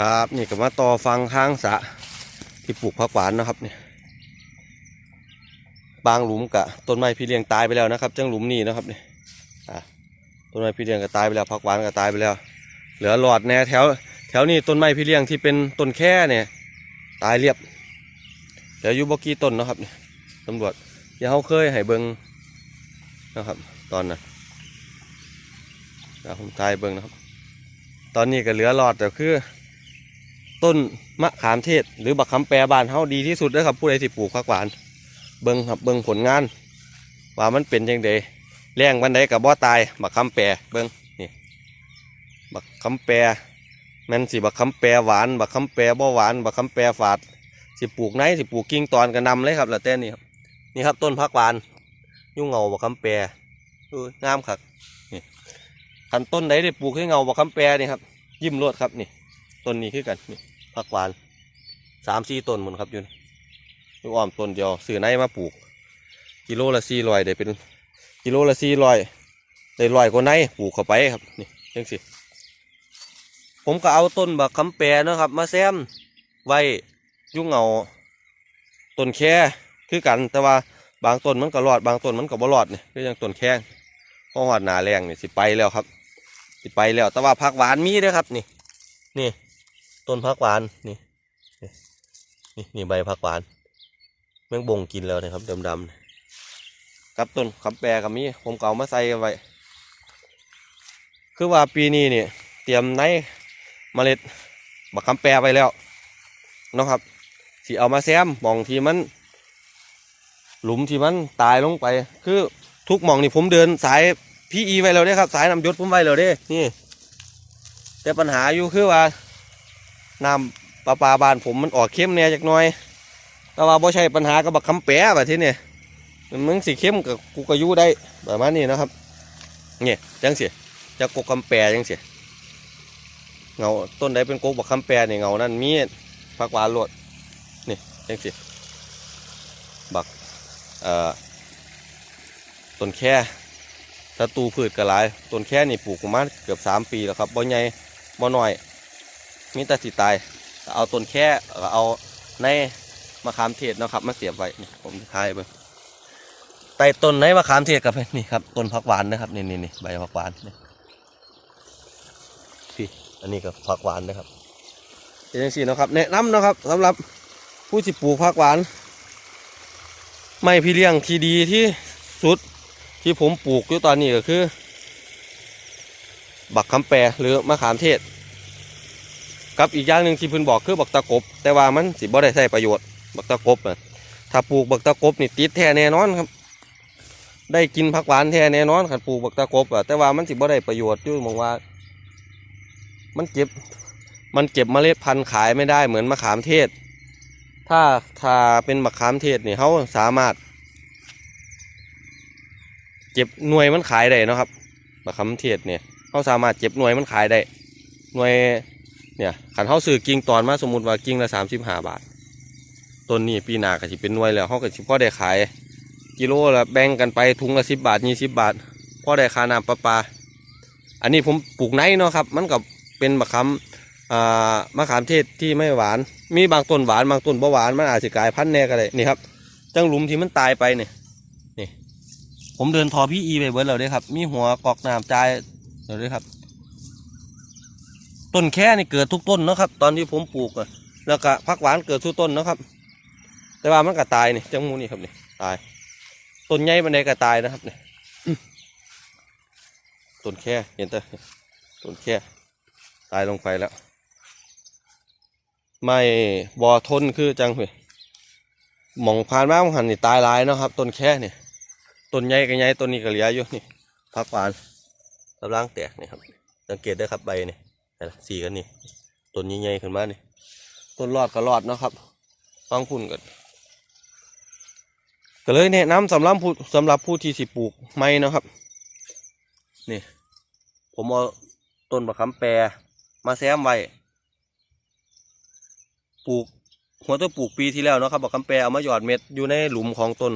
ครับ นี่ก็มาต่อฟังข้างสะที่ปลูกผักหวานนะครับเนี่ยบางหลุมกะต้นไม้พี่เลี้ยงตายไปแล้วนะครับจังหลุมนี่นะครับเนี่ยต้นไม้พี่เลี้ยงก็ตายไปแล้วผักหวานก็ตายไปแล้ว เหลือหลอดแนวแถว แถวนี้ต้นไม้พี่เลี้ยงที่เป็นต้นแค่เนี่ย ตายเรียบเหลืออยู่บกี่ต้นนะครับเนี่ยตำรวจที่เขาเคยให้เบิงนะครับ ตอนนั้นเดี๋ยวผมทายเบิงนะครับ ตอนนี้ก็เหลือหลอดแต่คือ ต้นมะขามเทศ หรือบักคำแปรบานเฮาดีที่สุดเด้อครับผู้ใดที่ปลูกผักหวาน เบิ่งครับเบิ่งผลงาน ว่ามันเป็นยังไงแรงวันใดกับบ่ตายบักคำแปรเบิ่งนี่บักคำแปรแม่นสิบักคำแปรหวานบักคำแปรบ่หวานบักคำแปรฝาด สิปลูกไหนสิปลูกกิ่งตอนก็นำเลยครับล้วแต่นี่ครับนี่ครับต้นผักหวาน ยุ่งเงาบักคำแปรดูงามครับนี่คันต้นไหนได้ปลูกให้เงาบักคำแปรนี่ครับยิ้มรวดครับนี่ ต้นนี้คือกันนี่ผักหวานสามสี่ต้นหมดครับอยู่นี่อยู่อ้อมต้นเดียวซื้อในมาปลูก กิโลละสี่ร้อยได้เป็นกิโลละสี่ร้อยได้ร้อยกว่าในปลูกเข้าไปครับนี่จังสิผมก็เอาต้นบักคำแปรนะครับ มาแซมไว้ยุ่งเงาต้นแค่คือกันแต่ว่าบางต้นมันก็รอดบางต้นมันก็บ่รอดเนี่คืออย่างต้นแค่เพราะว่าหนาแรงนี่ยสิไปแล้วครับ สิไปแล้วแต่ว่าผักหวานมีด้อครับนี่นี่ ต้นผักหวานนี่นี่นี่ใบผักหวานแมงบงกินแล้วนะครับดำๆนี่กับต้นคำแปรกับมีผมเก่ามาใส่ไว้คือว่าปีนี้เนี่ยเตรียมในเมล็ดบักคำแปรไว้แล้วนะครับสิเอามาแซมมองที่มัน หลุมที่มันตายลงไป คือทุกหมองนี่ผมเดินสายพีอีไว้แล้วเด้ครับ สายนำยศผมไว้แล้วเด้นี่ แต่ปัญหาอยู่คือว่า น้ำประปาบ้านผมมันออกเข้มแน่จักน่อย แต่ว่าบ่ใช่ปัญหากับบักคำแปะแบบที่นี่มึงสิเข้มกับกูก็อยู่ได้ประมาณนี้นะครับเนี่ยจังเสิจะกกคำแปะจังเสิเงาต้นใดเป็นกกบักคำแปะนี่เงานั่นมีผักหวานโลดนี่จังเสิบักเอ่อต้นแค่ศัตรูพืชกระหลายต้นแค่นี่ปลูกมาเกือบสามปีแล้วครับบ่ใหญ่บ่น้อย มีแต่สิตาย เอาต้นแค่เอาในมะขามเทศนะครับ มาเสียบไว้ผมทายไปใต้ต้นในมะขามเทศกับนี่ครับต้นผักหวานนะครับนี่นี่นี่ใบผักหวานนี่พี่อันนี้ก็ผักหวานนะครับเป็นยังสี่นะครับแนะนำนะครับสำหรับผู้ที่ปลูกผักหวาน ไม่พี่เลี้ยงที่ดีที่สุดที่ผมปลูกอยู่ตอนนี้ก็คือ บักคำแปรหรือมะขามเทศ กับอีกอย่างหนึ่งที่เพิ่นบอกคือบักตะกบ แต่ว่ามันสิบ่ได้ใช้ประโยชน์บักตะกบน่ะถ้าปลูกบักตะกบนี่ติดแท้แน่นอนครับ ได้กินผักหวานแท้แน่นอนคันปลูกบักตะกบอะแต่ว่ามันสิบ่ได้ประโยชน์อยู่มองว่า มันเก็บมันเก็บเมล็ดพันธุ์ขายไม่ได้เหมือนมะขามเทศ ถ้าถ้าเป็นมะขามเทศนี่เขาสามารถ เก็บหน่วยมันขายได้นะครับมะขามเทศเนี่ยเขาสามารถเก็บหน่วยมันขายได้หน่วย เนี่ยขันเขาซื้อกิ่งตอนมาสมมติว่ากิ่งละสามสิบห้าบาทต้นนี้ปีหน้าก็สิเป็นหน่วยแล้วเขาก็สิพ่อได้ขาย กิโลละแบ่งกันไปถุงละสิบบาทยี่สิบบาทพ่อได้ค่าน้ำประปา อันนี้ผมปลูกไนเนาะครับ มันก็เป็นมะขามอ่ามะขามเทศที่ไม่หวาน มีบางต้นหวานบางต้นบ่หวานมันอาจจะกลายพันธุ์แน่ก็ได้นี่ครับจังหลุมที่มันตายไปเนี่ยนี่ ผมเดินทอพี่อีไปเบิร์ดแล้วเด้ครับ มีหัวกอกน้ำจ่าเดี๋ยวด้วยครับ ต้นแค่นี่เกิดทุกต้นนะครับ ตอนที่ผมปลูกอะแล้วก็พักหวานเกิดทุกต้นนะครับ แต่ว่ามันก็ตายนี่จังมูนี่ครับนี่ตาย ต้นใหญ่บันไดก็ตายนะครับนี่ต้นแค่เห็นตอต้นแค่ตายลงไปแล้ว ไม่บอทนคือจังเว้ยหมองผ่านมาหันนี่ตายหลายนะครับต้นแค่นี่ต้นใหญ่ก็ใหญ่ต้นนี้ก็เหลืออยู่นี่พักหวานกำลังแตกนี่ครับ สังเกตได้ครับใบนี่ สีกันนี่ต้นใหญ่ๆขึ้นมานี่ต้นรอดก็รอดเนาะครับฟังพุ่นกันก็เลยแนะนำสำหรับผู้สำหรับผู้ที่สิปลูกไม้นะครับนี่ผมเอาต้นบะคำแปรมาแซมไว้ปลูกหัวต้นปลูกปีที่แล้วนะครับบะคำแปรเอามาหยอดเม็ดอยู่ในหลุมของต้น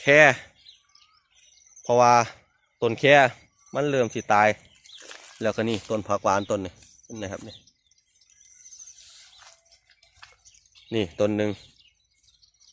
แค่เพราะว่าต้นแค่มันเริ่มสิตาย แล้วก็นี่ต้นผักหวานต้นนี่นะครับนี่นี่ต้นหนึ่ง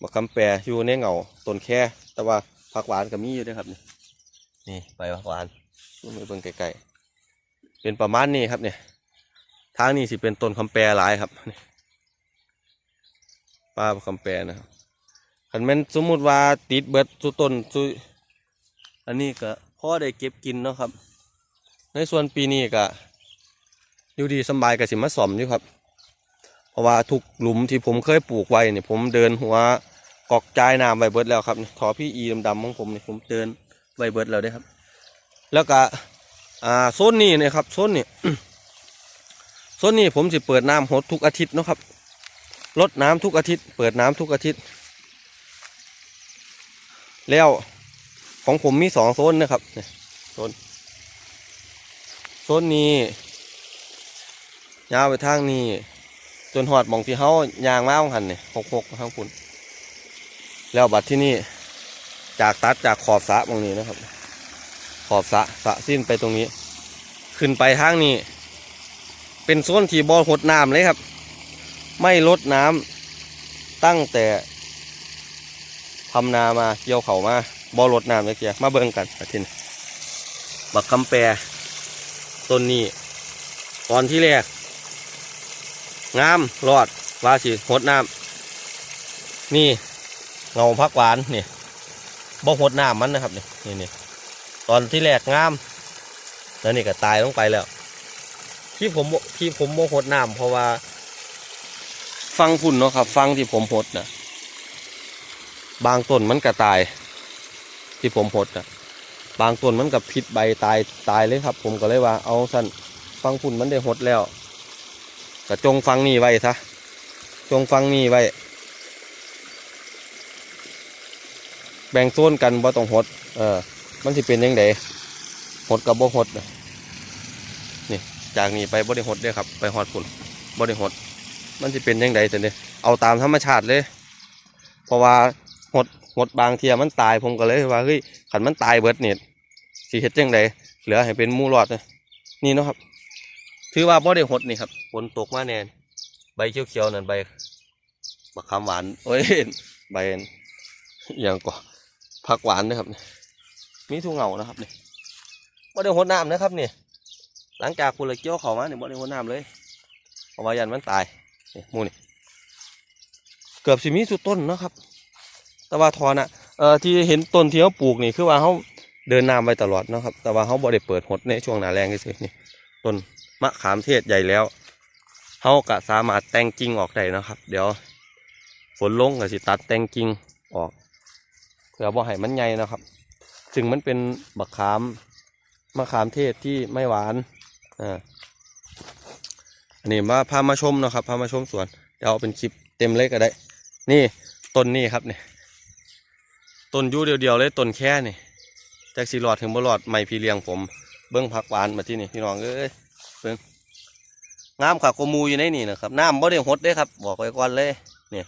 บักคำแปรอยู่ในเงาต้นแค่ แต่ว่าผักหวานก็มีอยู่ด้วยครับนี่นี่ใบผักหวานดูมือเบิ่งไกลๆเป็นประมาณนี้ครับเนี่ยทางนี้สิเป็นต้นคำแปรหลายครับนี่ป้าบักคำแปรนะครับคันแม่นสมมุติว่าติดเบิดสุต้นสุอันนี้ก็พ่อได้เก็บกินเนาะครับ ในส่วนปีนี้ก็อยู่ดีสบายกับสิมาสอมอยู่ครับ เพราะว่าทุกหลุมที่ผมเคยปลูกไว้เนี่ยผมเดินหัวกอกจ่ายน้ำไว้เบิดแล้วครับนี่อพี่อีดำๆของผมเนี่ยผมเดินไว้เบิดแล้วเด้ครับ แล้วก็อ่าโซนนี้นะครับโซนนี้โซนนี้ผมสิเปิดน้ำหดทุกอาทิตย์นะครับลดน้ำทุกอาทิตย์ เปิดน้ำทุกอาทิตย์ แล้วของผมมีสองโซนนะครับโซน ซนนี้ยาวไปทางนี้จนหอดมองที่เขายางมาของหันเนี่ยหกหกทางคุณแล้วบัดที่นี่จากตัดจากขอบสะตรงนี้นะครับ ขอบสะสะสิ้นไปตรงนี้ ขึ้นไปทางนี้ เป็นโซนที่บอหดน้ำเลยครับ ไม่ลดน้ำตั้งแต่ทำนามาเกี่ยวเขามาบอลดน้ำเลยเกียมาเบิ่งกันอาทินบักคำแปร ต้นนี้ตอนที่แรก งามรอดว่าสิหดน้ำนี่เงาพักหวานนี่บ่หดน้ำมันนะครับนี่นี่นี่ตอนที่แรกงามแล้วนี่ก็ตายลงไปแล้ว ที่ผมที่ผมบ่หดน้ำเพราะว่า ฟังพุ่นเนาะครับ ฟังที่ผมหดนะบางต้นมันก็ตาย ที่ผมหดนะ บางต้นมันกับพิษใบตายตายเลยครับ ผมก็เลยว่าเอาสั้นฟังพุ่นมันได้หดแล้วก็จงฟังนี่ไว้ซะจงฟังนี่ไว้ แบ่งโซนกันบ่ต้องหด เออ มันสิเป็นยังไงหดกับบ่หดนี่จากนี้ไปบ่ได้หดเด้อครับ ไปหอดพุ่นบ่ได้หด มันสิเป็นยังไงแต่เนี่ยเอาตามธรรมชาติเลย เพราะว่าหด หดบางเทียมันตายผมก็เลยว่าเฮ้ยขันมันตายเบิดเนี่ยสิเฮ็ดจังไดเหลือให้เป็นมูรอดนะนี่เนาะครับ ถือว่าบ่ได้หดนี่ครับฝนตกมาแน่นใบเขียวๆนั่นใบบักคำหวานโอ้ยใบอย่างก็ผักหวานนะครับนี่มีทุ่งเหงานะครับนี่บ่ได้หดน้ำนะครับนี่หลังจากคุณเลยเกี่ยวเขามาเนี่ยบ่ได้หดน้ำเลยเพราะว่ายันมันตายนี่มูนี่เกือบสิมีสุดต้นนะครับ แต่ว่าทอนอะเอ่อที่เห็นต้นที่เขาปลูกนี่คือว่าเขาเดินน้ำไปตลอดเนาะครับ แต่ว่าเขาบ่ได้เปิดหดในช่วงหนาแรงเฉยๆนี่ต้นมะขามเทศใหญ่แล้วเขาก็สามารถแต่งกิ่งออกได้นะครับ เดี๋ยวฝนลงก็สิตัดแต่งกิ่งออกเพื่อบ่ให้มันใหญ่นะครับถึงมันเป็นบักขามมะขามเทศที่ไม่หวานอ่าอันนี้มาพามาชมนะครับพามาชมสวนเดี๋ยวเอาเป็นคลิปเต็มเลยก็ได้ นี่ต้นนี่ครับเนี่ย ต้นยูเดียวๆเลยต้นแค่นี่จากสีหลอดถึงบหลอดไม่พีเลียงผม เบิ้องผักหวานมาที่นี่พี่น้องเอ้ยเบิ้งงามค่ะกมูอยู่ในนี่นะครับน้ำบ่ได้หดเด้ครับ บอกไว้ก่อนเลยเนี่ย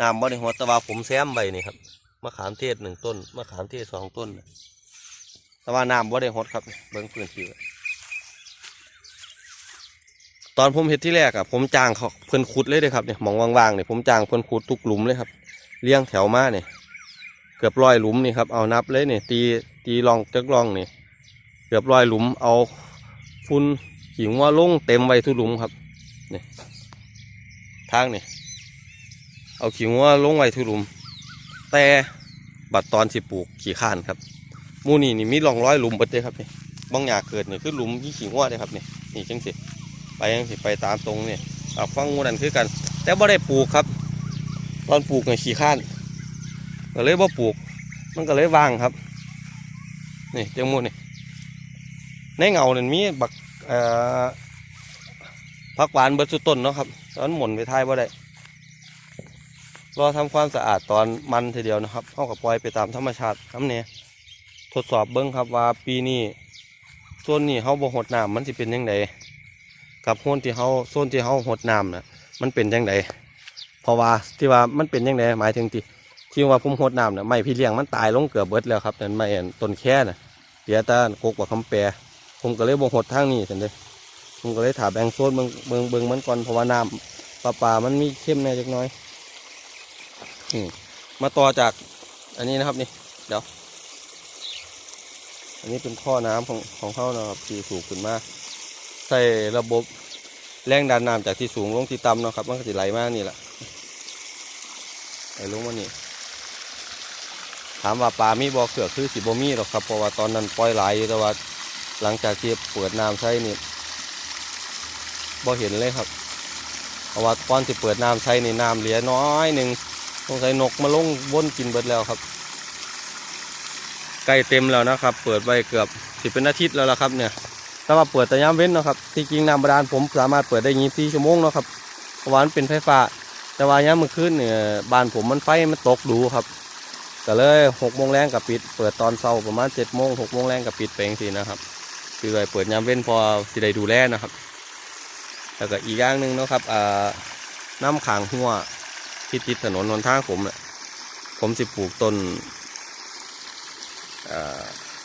น้ำบ่ได้หดแต่ว่าผมแซมใบนี่ครับมะขามเทศหนึ่งต้นมะขามเทศสองต้นน่ะแต่ว่าน้ำบ่ได้หดครับ เบิ้องพื้นที่ไว้ตอนผมเห็ดที่แรกอะผมจ้างเขาเพิ่นขุดเลยเลยครับเนี่ยมองว่างๆเนี่ยผมจ้างเพิ่นขุดทุกหลุมเลยครับเลี้ยงแถวมาเนี่ย เกือบร้อยหลุมนี่ครับเอานับเลยนี่ตีตีลองจักลองนี่ เกือบร้อยหลุมเอาฝุ่นหิงว่าลงเต็มไว้ทุกหลุมครับนี่ทางนี่เอาขิงว่าลงไว้ทุกหลุม แต่บัดตอนสิปลูกขี่ข้านครับมูนี่นี่มีรองร้อยหลุมเบิดเลยครับนี่บางอย่างเกิดนี่คือหลุมที่ขิงว่าเลยครับนี่นี่จังสิไปจังสิไปตามตรงนี่เอาฟังหมูนั่นคือกัน แต่บ่ได้ปลูกครับ ตอนปลูกเนี่ยขี่ข้าน ก็เลยบ่ปลูก มันก็เลยว่างครับ นี่เจ้าหมูนี่ในเงาเนี่ยมีบักผักหวานเบิดสุดต้นเนาะครับตอนหมุนไปท้ายว่าได้รอทำความสะอาดตอนมันทีเดียวนะครับเข้ากับปล่อยไปตามธรรมชาติน้ำเนี่ยทดสอบเบิ้งครับว่าปีนี้ส่วนนี้เขาบ่หดน้ำมันจะเป็นยังไงกับโซนที่เขาโซนที่เขาหดน้ำนะมันเป็นยังไงเพราะว่าที่ว่ามันเป็นยังไงหมายถึงที่ ที่ว่าผมหดน้ำน่ะไม่พี่เลี้ยงมันตายลงเกือบเบิดแล้วครับนั่นไม่อันต้นแค่น่ะเดียตาโคกว่าคำแปรผมก็เลยบ่หดทางนี้สันเด้ผมก็เลยถาแบ่งโซนเบิ่งเบิ่งเบิ่งมันก่อนเพราะว่าน้ำลาปลามันมีเข้มแน่จักน้อยมาต่อจากอันนี้นะครับนี่เดี๋ยวอันนี้เป็นท่อน้ำของของเขานะครับที่สูบขึ้นมาใส่ระบบแรงดันน้ำจากที่สูงลงที่ต่ำเนาะครับ มันก็จะไหลมากนี่แหละไหลลงมานี่ามว่าปลามีบ่อเขือคือสิบ่มีหรอกครับเพราะว่าตอนนั้นปล่อยไหลายแต่ว่าหลังจากที่เปิดน้ำใช้นี่บ่เห็นเลยครับเพราะว่าตอนที่เปิดน้ำใช้นี่น้ำเหลือน้อยหนึ่งสงสัยนกมาลงวนกินเบิดแล้วครับใกล้เต็มแล้วนะครับ เปิดไว้เกือบสิบเป็นอาทิตย์แล้วละครับเนี่ยถ้าว่าเปิดแต่ยามเว้นเนาะครับที่จริงน้ำบาดาลผมสามารถเปิดได้ยี่สี่ชั่วโมงเนาะครับเพราะว่ามันเป็นไฟฟ้า แต่ว่ายามมื้อคืนเนี่ยบานผมมันไฟมันตกดูครับ ก็เลยหกโมงแรงกับปิด เปิดตอนเช้าประมาณเจ็ดโมงหกโมงแรงกับปิดไปเองสินะครับคือไว้เปิดยามเว้นพอสิได้ดูแลนะครับ แล้วก็อีกอย่างหนึ่งนะครับอ่าน้ำขางหัวที่ติดถนนหนท่าผมเนี่ยผมสิปลูกต้นอ่า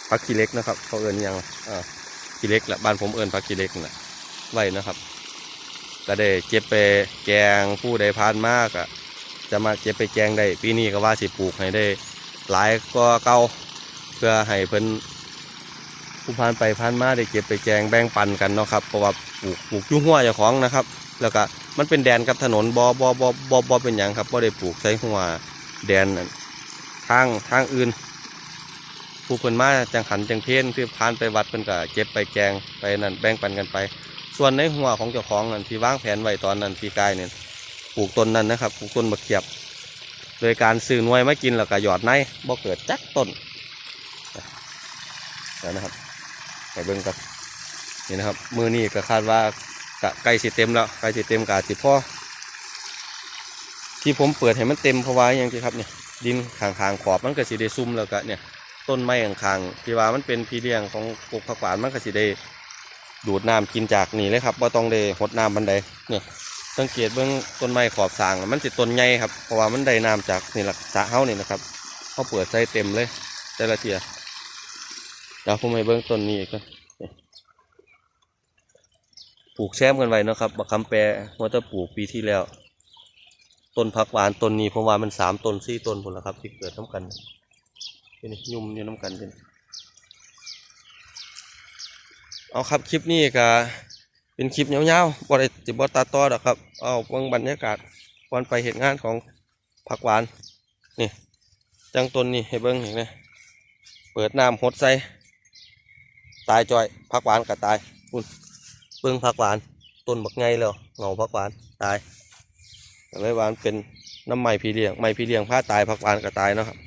พักขี้เล็กนะครับเขาเอิ้นอิหยังอ่ากีเล็กแหละบ้านผมเอิญพักขี้เล็กนั่นแหละไว้นะครับก็ได้เก็บไปแกงผู้ใดพานมากอะจะมาเก็บไปแกงได้ปีนี้ก็ว่าสิปลูกให้ได้ หลายก็เก่าเพื่อให้เพิ่นผู้พานไปพานมาได้เก็บไปแกงแบ่งปันกันเนาะครับเพราะว่าปลูกปลูกยุ่หัวเจ้าของนะครับ แล้วก็มันเป็นแดนกับถนนบอบอบอบอบอเป็นอย่างครับบ่ได้ปลูกใส่หัวแดนทางทางอื่นผู้เพิ่นมาจังหันจังเทนคือพานไปวัดเพิ่นก็เก็บไปแกงไปนั่นแบ่งปันกันไป ส่วนในหัวของเจ้าของนั่นที่วางแผนไว้ตอนนั้นปีกายเนี่ยปลูกต้นนั้นนะครับปลูกต้นมะเขียบ โดยการซื้อหน่วยมากินแล้วก็หยอดในบ่เกิดจักต้นแล้วนะครับไปเบิ่งกันนี่นะครับ มือนี้ก็คาดว่ากะใกล้สิเต็มแล้วใกล้สิเต็มกาสิพ่อที่ผมเปิดให้มันเต็มเพราะว่าอย่างที่ครับเนี่ยดินข้างๆขอบมันก็สิได้ซุ่มแล้วก็เนี่ยต้นไม้ข้างๆที่ว่ามันเป็นพีเลี้ยงของปลูกผักหวานมันก็สิได้ดูดน้ำกินจากนี่เลยครับว่าต้องได้หดน้ำบันไดเนี่ย สังเกตเบื้องต้นไม้ขอบสางมันสิต้นใหญ่ครับเพราะว่ามันได้น้ำจากนี่หละสะเฮานี่นะครับเขาเปิดใส่เต็มเลยแต่ละเทียเดี๋ยวผมไปเบื้องต้นนี้ก็ปลูกแซมกันไว้นะครับบักคำแปรว่าจะปลูกปีที่แล้ว ต้นผักหวานต้นนี้ผมว่ามันสามต้นสี่ต้นผลละครับ ที่เกิดทั้งกันเป็นยุ่มอยู่น้ำกันเป็นเอาครับคลิปนี้ก็ เป็นคลิปยาวๆบ่ได้จิบ่ตัดต่อดอกครับ เอาเบิ่งบรรยากาศวันไปเหตุงานของผักหวาน นี่ จังต้นนี่ให้เบิ่งเห็นไหมเปิดน้ำหดใส่ ตายจ่อยผักหวานก็ตายพุ่นเบิ่งผักหวาน ต้นบักไงแล้วเหงาผักหวานตายก็เลยหวานเป็นน้ำไม้พีเลี้ยงไม้พีเลี้ยงผ้าตายผักหวานก็ตายเนาะครับ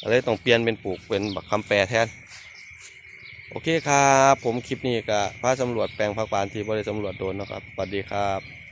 ก็เลยต้องเปลี่ยนเป็นปลูกเป็นบักคำแปรแทน โอเคครับ ผมคลิปนี้ก็พาสำรวจแปลงผักหวานที่บริสำรวจโดนนะครับสวัสดีครับ